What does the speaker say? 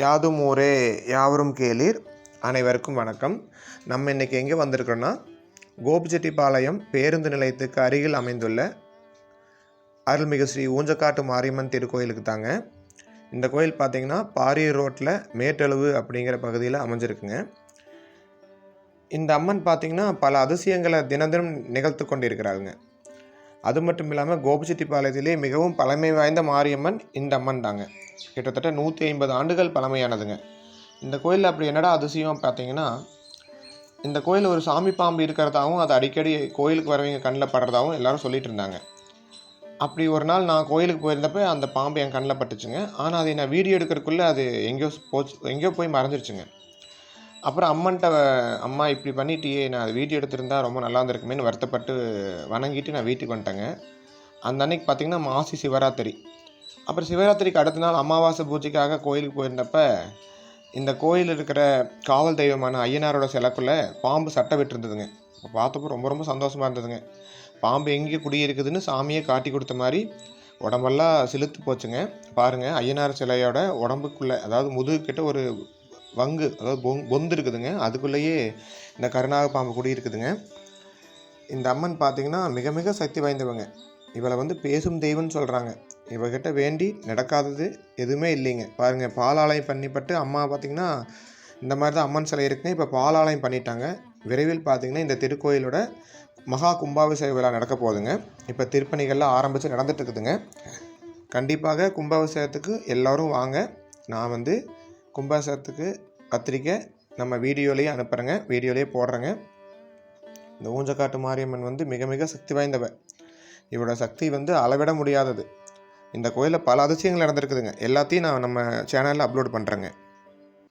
யாதும் ஊரே யாவரும் கேளீர். அனைவருக்கும் வணக்கம். நம்ம இன்றைக்கி எங்கே வந்திருக்கிறோன்னா கோபிச்செட்டிப்பாளையம் பேருந்து நிலையத்துக்கு அருகில் அமைந்துள்ள அருள்மிகு ஸ்ரீ ஊஞ்சக்காட்டு மாரியம்மன் திருக்கோயிலுக்கு தாங்க. இந்த கோயில் பார்த்தீங்கன்னா பாரியூர் ரோட்டில் மேட்டழுவு அப்படிங்கிற பகுதியில் அமைஞ்சிருக்குங்க. இந்த அம்மன் பார்த்திங்கன்னா பல அதிசயங்களை தினம் தினம் நிகழ்த்து கொண்டிருக்கிறாருங்க. அது மட்டும் இல்லாமல் கோபிச்செட்டிப்பாளையத்திலே மிகவும் பழமை வாய்ந்த மாரியம்மன் இந்த அம்மன் தாங்க. கிட்டத்தட்ட நூற்றி ஐம்பது ஆண்டுகள் பழமையானதுங்க. இந்த கோயிலில் அப்படி என்னடா அதிசயம் பார்த்தீங்கன்னா இந்த கோயில் ஒரு சாமி பாம்பு இருக்கிறதாகவும் அது அடிக்கடி கோயிலுக்கு வரவங்க கண்ணில் படுறதாகவும் எல்லாரும் சொல்லிட்டு இருந்தாங்க. அப்படி ஒரு நாள் நான் கோயிலுக்கு போயிருந்தப்ப அந்த பாம்பு என் கண்ணில் பட்டுச்சுங்க. ஆனால் அதை நான் வீடியோ எடுக்கிறதுக்குள்ளே அது எங்கேயோ போச்சு எங்கேயோ போய் மறைஞ்சிருச்சுங்க. அப்புறம் அம்மன்ட்ட அம்மா இப்படி பண்ணிட்டியே நான் அது வீடியோ எடுத்திருந்தா ரொம்ப நல்லா இருந்திருக்குமேனு வருத்தப்பட்டு வணங்கிட்டு நான் வீட்டுக்கு வந்துட்டேங்க. அந்த அன்னைக்கு பார்த்தீங்கன்னா மாசி சிவராத்திரி. அப்புறம் சிவராத்திரிக்கு அடுத்த நாள் அமாவாசை பூஜைக்காக கோயிலுக்கு போயிருந்தப்ப இந்த கோயில் இருக்கிற காவல் தெய்வமான ஐயனாரோட சிலைக்குள்ளே பாம்பு சட்டை விட்டுருந்ததுங்க. அப்போ பார்த்தப்போ ரொம்ப ரொம்ப சந்தோஷமாக இருந்ததுங்க. பாம்பு எங்கே குடியிருக்குதுன்னு சாமியை காட்டி கொடுத்த மாதிரி உடம்பெல்லாம் சிலுத்து போச்சுங்க. பாருங்கள் ஐயனார் சிலையோட உடம்புக்குள்ளே அதாவது முதுகுக்கிட்ட ஒரு வங்கு அதாவது பொங் பொந்து இருக்குதுங்க. அதுக்குள்ளேயே இந்த கருணாக பாம்பு குடி இருக்குதுங்க. இந்த அம்மன் பார்த்தீங்கன்னா மிக மிக சக்தி வாய்ந்தவங்க. இவளை வந்து பேசும் தெய்வம்னு சொல்கிறாங்க இவகிட்ட வேண்டி நடக்காதது எதுவுமே இல்லைங்க. பாருங்கள் பாலாலயம் பண்ணிப்பட்டு அம்மா பார்த்திங்கன்னா இந்த மாதிரி தான் அம்மன் சிலை இருக்குங்க. இப்போ பாலாலயம் பண்ணிட்டாங்க. விரைவில் பார்த்திங்கன்னா இந்த திருக்கோயிலோட மகா கும்பாபிஷேக விழா நடக்க போகுதுங்க. இப்போ திருப்பணிகள்லாம் ஆரம்பித்து நடந்துட்டு இருக்குதுங்க. கண்டிப்பாக கும்பாபிஷேகத்துக்கு எல்லோரும் வாங்க. நான் வந்து கும்பாபிஷேகத்துக்கு பத்திரிக்கை நம்ம வீடியோலேயே அனுப்புகிறேங்க வீடியோலேயே போடுறேங்க. இந்த ஊஞ்சக்காட்டு மாரியம்மன் வந்து மிக மிக சக்தி வாய்ந்தவ. இவரோட சக்தி வந்து அளவிட முடியாதது. இந்த கோயிலில் பல அதிசயங்கள் நடந்திருக்குதுங்க. எல்லாத்தையும் நான் நம்ம சேனலில் அப்லோட் பண்ணுறேங்க